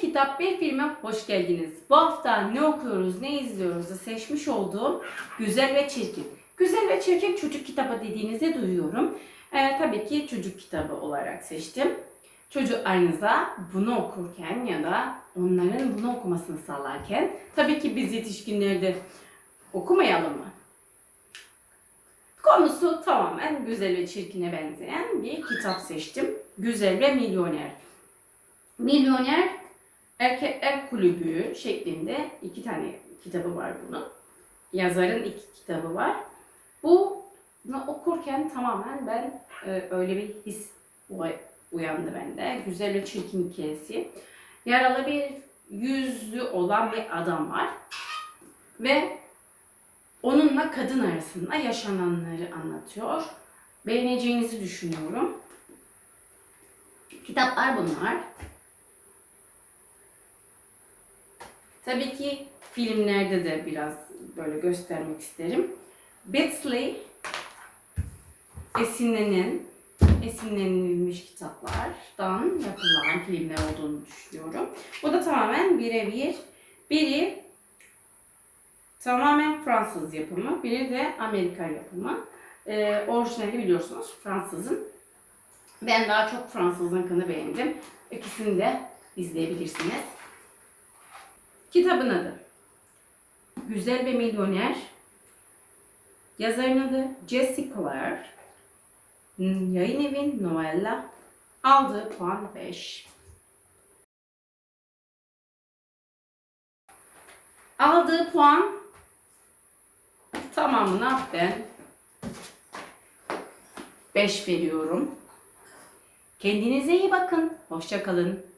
Kitap Bir Filme hoş geldiniz. Bu hafta ne okuyoruz, ne izliyoruz'u seçmiş olduğum Güzel ve Çirkin. Güzel ve Çirkin çocuk kitabı dediğinizi duyuyorum. Ee, tabii ki çocuk kitabı olarak seçtim. Çocuklarınıza bunu okurken ya da onların bunu okumasını sağlarken tabii ki biz yetişkinler de okumayalım mı? Konusu tamamen güzel ve çirkine benzeyen bir kitap seçtim. Güzel ve Milyoner. Milyoner Erkekler Kulübü şeklinde iki tane kitabı var bunun. Yazarın iki kitabı var. Bu okurken tamamen ben e, öyle bir his uy- uyandı bende. Güzel ve çirkin hikayesi. Yaralı bir yüzlü olan bir adam var. Ve onunla kadın arasında yaşananları anlatıyor. Beğeneceğinizi düşünüyorum. Kitaplar bunlar. Tabii ki filmlerde de biraz böyle göstermek isterim. Betsley esinlenen, esinlenilmiş kitaplardan yapılan filmler olduğunu düşünüyorum. Bu da tamamen birebir. Biri tamamen Fransız yapımı, biri de Amerikan yapımı. Ee, orijinali biliyorsunuz Fransızın. Ben daha çok Fransızınkını beğendim. İkisini de izleyebilirsiniz. Kitabın adı Güzel ve Milyoner. Yazarın adı Jesse Clare. Yayın evi Novella. Aldığı puan 5. Aldığı puan tamamına ben 5 veriyorum. Kendinize iyi bakın. Hoşça kalın.